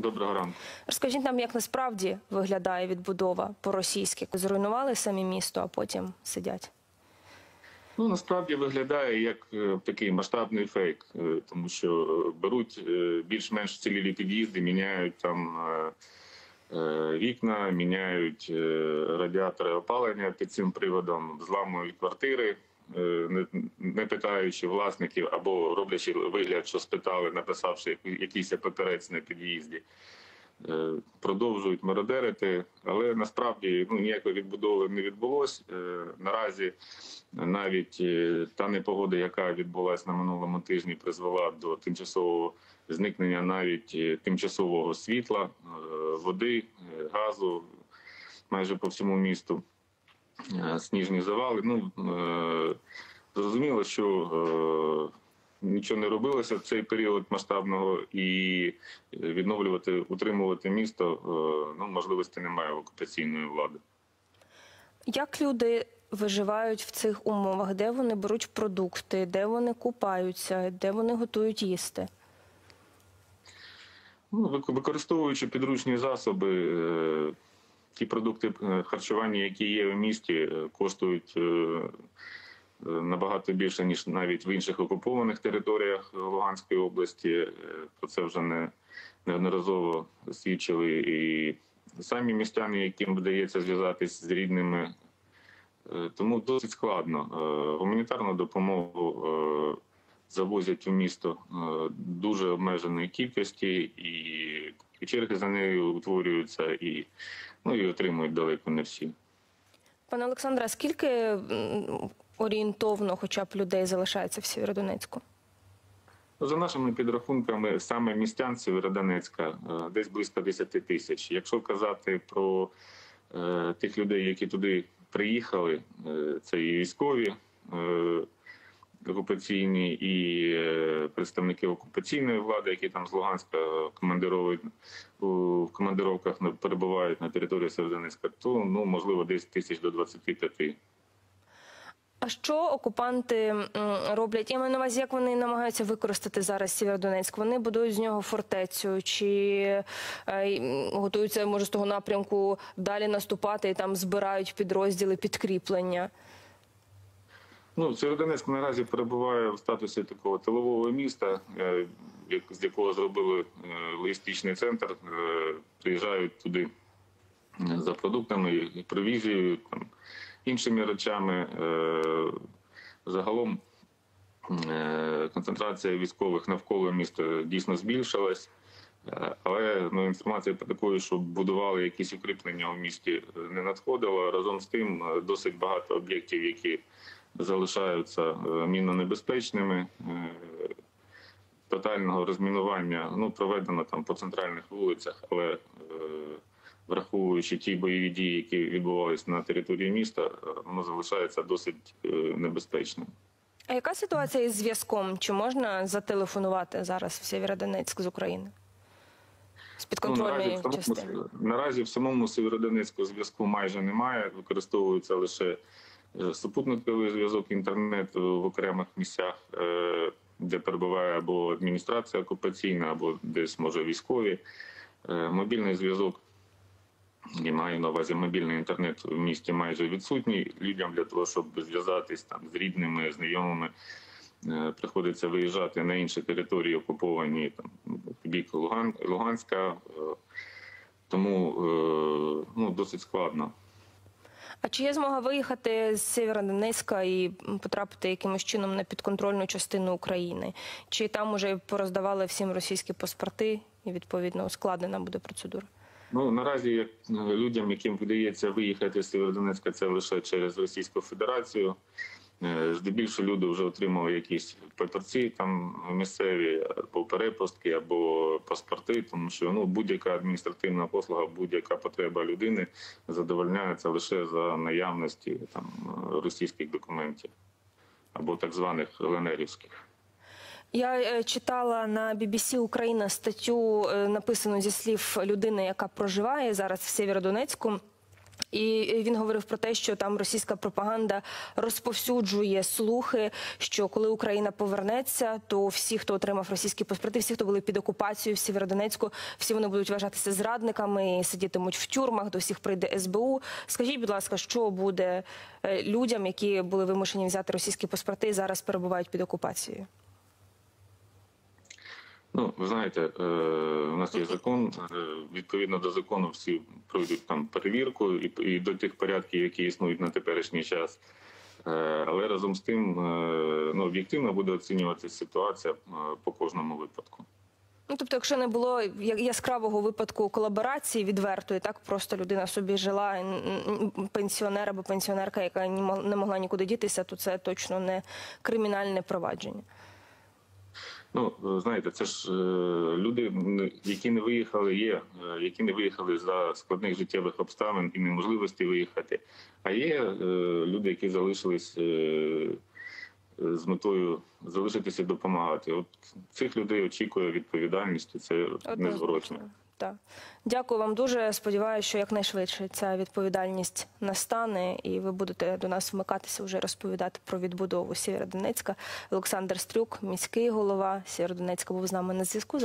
Доброго ранку. Розкажіть нам, як насправді виглядає відбудова по-російськи. Зруйнували самі місто, а потім сидять. Ну насправді виглядає як е, такий масштабний фейк, е, тому що е, беруть більш-менш цілілі під'їзди, міняють там вікна, міняють радіатори опалення під цим приводом, зламують квартири, не, не питаючи власників або роблячи вигляд, що спитали, написавши який- якийсь папірець на під'їзді. Е, продовжують мародерити, але насправді ну ніякої відбудови не відбулось. Е, Наразі навіть е, та непогода, яка відбулася на минулому тижні, призвела до тимчасового зникнення навіть е, тимчасового світла, е, води, е, газу майже по всьому місту. Е, Сніжні завали. Ну е, зрозуміло, що е, нічого не робилося в цей період масштабного і відновлювати, утримувати місто ну можливості немає в окупаційної влади. Як люди виживають в цих умовах? Де вони беруть продукти, де вони купаються, де вони готують їсти? Ну, використовуючи підручні засоби, ті продукти е, харчування, які є в місті, е, коштують е, набагато більше ніж навіть в інших окупованих територіях Луганської області. Про це вже не неодноразово свідчили і самі містяни, яким вдається зв'язатись з рідними. Тому досить складно. Гуманітарну допомогу завозять у місто дуже обмеженої кількості, і, і черги за нею утворюються, і, ну, і отримують далеко не всі. Пане Олександре, а скільки орієнтовно хоча б людей залишається в Сєвєродонецьку? За нашими підрахунками, саме містян Сєвєродонецька е, десь близько 10 тисяч. Якщо казати про е, тих людей, які туди приїхали, е, це і військові е, окупаційні, і е, представники окупаційної влади, які там з Луганська командировують в командировках перебувають на території Сєвєродонецька, то ну можливо десь тисяч до 25. А що окупанти роблять? Я маю на увазі, як вони намагаються використати зараз Сєвєродонецьк? Вони будують з нього фортецю, чи е, готуються, може, з того напрямку далі наступати і там збирають підрозділи підкріплення? Ну, Сєвєродонецьк наразі перебуває в статусі такого тилового міста, е, з якого зробили е, логістичний центр. Е, Приїжджають туди за продуктами, провізією, там, іншими речами. Загалом концентрація військових навколо міста дійсно збільшилась. Але ну, інформація про такою, що будували якісь укріплення у місті, не надходила. Разом з тим, досить багато об'єктів, які залишаються е, мінонебезпечними. Е, Тотального розмінування ну, проведено там по центральних вулицях, але е, враховуючи ті бойові дії, які відбувалися на території міста, е, воно залишається досить е, небезпечним. А яка ситуація із зв'язком? Чи можна зателефонувати зараз в Сєвєродонецьк з України? З Ну, підконтрольної наразі, в самому, наразі в самому Сєвєродонецьку зв'язку майже немає. Використовується лише супутниковий зв'язок інтернет в окремих місцях, е, де перебуває або адміністрація окупаційна, або десь може військові. Е, Мобільний зв'язок. І маю на увазі мобільний інтернет в місті майже відсутній. Людям для того, щоб зв'язатись там з рідними, знайомими, е, приходиться виїжджати на інші території, окуповані там бік Луган, Луганська. е, Тому е, ну, досить складно. А чи є змога виїхати з Сєвєродонецька і потрапити якимось чином на підконтрольну частину України? Чи там уже пороздавали всім російські паспорти і відповідно ускладнена буде процедура? Ну наразі е, людям, яким вдається виїхати з Сєвєродонецька, це лише через Російську Федерацію. Е, Здебільшого люди вже отримали якісь папірці там місцеві або перепустки, або паспорти, тому що ну будь-яка адміністративна послуга, будь-яка потреба людини задовольняється лише за наявності там російських документів або так званих ЛНРівських. Я е, читала на BBC Україна статтю, е, написану зі слів людини, яка проживає зараз в Сєвєродонецьку. І він говорив про те, що там російська пропаганда розповсюджує слухи, що коли Україна повернеться, то всі, хто отримав російські паспорти, всі, хто були під окупацією в Сєвєродонецьку, всі вони будуть вважатися зрадниками, і сидітимуть в тюрмах, до всіх прийде СБУ. Скажіть, будь ласка, що буде е, людям, які були вимушені взяти російські паспорти і зараз перебувають під окупацією? Ну, ви знаєте, е, у нас є закон. е, Відповідно до закону, всі пройдуть там перевірку і, до тих порядків, які існують на теперішній час. Е, але разом з тим, ну об'єктивно буде оцінюватися ситуація по кожному випадку. Ну, тобто, якщо не було яскравого випадку колаборації відвертої, так просто людина собі жила, пенсіонер або пенсіонерка, яка не могла нікуди дітися, то це точно не кримінальне провадження. Ну, знаєте, це ж е, люди, які не виїхали, є, е, які не виїхали за складних життєвих обставин і неможливості виїхати. А є е, люди, які залишились з метою залишитися допомагати. От цих людей очікує відповідальність, і це незворотно. Так. Дякую вам дуже. Сподіваюся, що якнайшвидше ця відповідальність настане, і ви будете до нас вмикатися вже розповідати про відбудову Сєвєродонецька. Олександр Стрюк, міський голова Сєвєродонецька, був з нами на зв'язку.